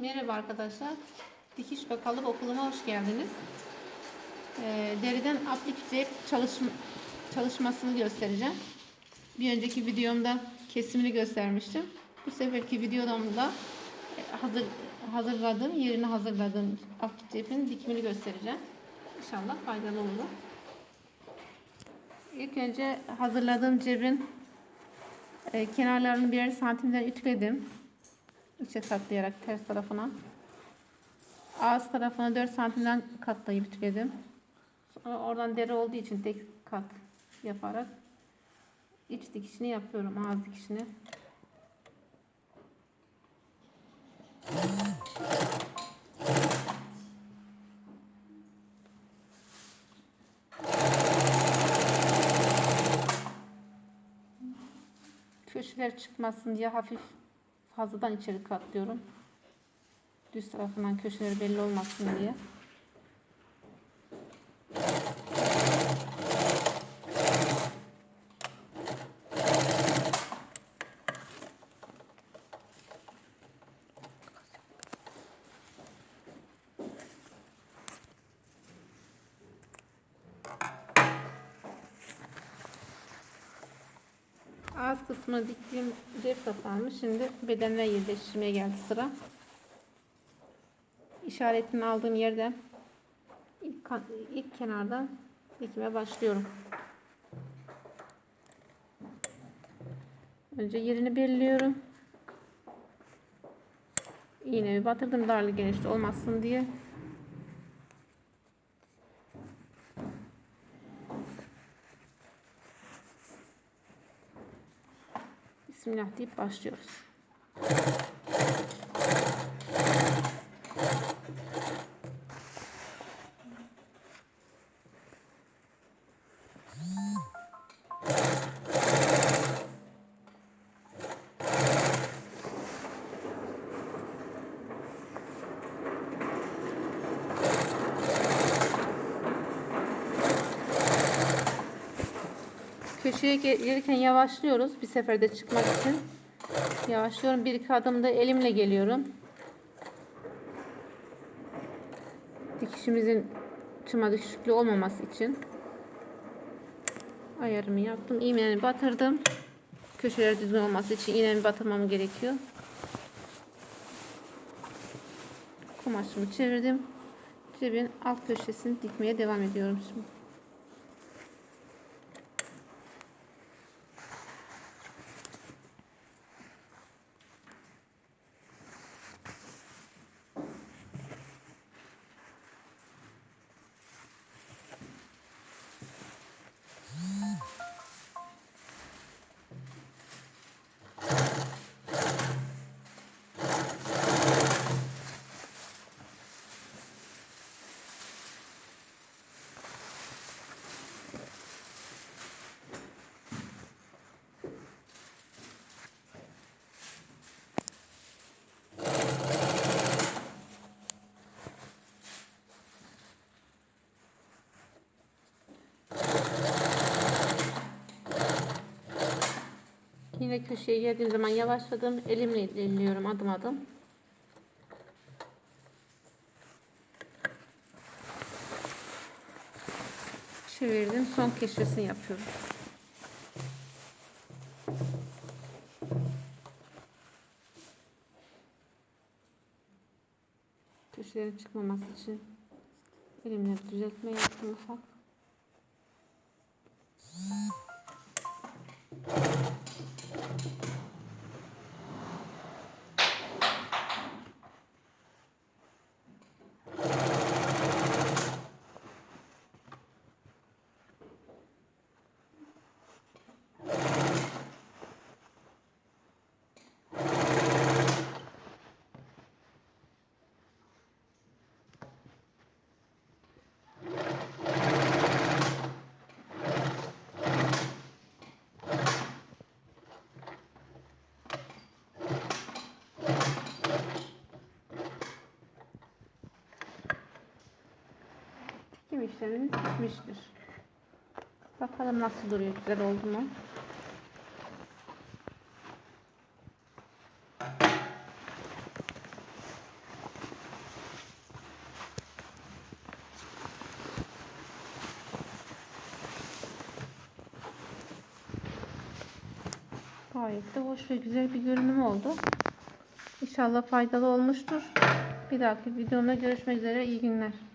Merhaba arkadaşlar. Dikiş ve kalıp okuluma hoş geldiniz. Ee, deriden aplik cep çalışm çalışmasını göstereceğim. Bir önceki videomda kesimini göstermiştim. Bu seferki videomda e, hazır hazırladığım, yerini hazırladığım aplik cepin dikimini göstereceğim. İnşallah faydalı olur. İlk önce hazırladığım cebin e, kenarlarını birer santimden ütüledim içe katlayarak ters tarafına. Ağız tarafına 4 santimden katlayıp ütüledim. Sonra oradan deri olduğu için tek kat yaparak iç dikişini yapıyorum. Ağız dikişini. Köşeler çıkmasın diye hafif fazladan içeri katlıyorum. Düz tarafından köşeleri belli olmasın diye. Ağız kısmını diktiğim cep kapağımı şimdi bedenine yerleştirmeye geldi sıra. İşaretini aldığım yerden ilk, ilk kenardan dikime başlıyorum. Önce yerini belirliyorum. İğnemi batırdım darlı genişli olmasın diye. Bismillah deyip başlıyoruz. Köşeye gelirken yavaşlıyoruz bir seferde çıkmak için. Yavaşlıyorum. Bir iki adımda elimle geliyorum. Dikişimizin çıma düşüklüğü olmaması için ayarımı yaptım. İğnemi batırdım. Köşeler düzgün olması için iğnemi batırmam gerekiyor. Kumaşımı çevirdim. Cebin alt köşesini dikmeye devam ediyorum şimdi. Yine köşeye geldiğim zaman yavaşladım. Elimle ilerliyorum adım adım. Çevirdim. Son köşesini yapıyorum. Köşelerin çıkmaması için elimle düzeltme yaptım ufak. işlemimiz bitmiştir. Bakalım nasıl duruyor. Güzel oldu mu? Gayet de hoş ve güzel bir görünüm oldu. İnşallah faydalı olmuştur. Bir dahaki videomda görüşmek üzere. İyi günler.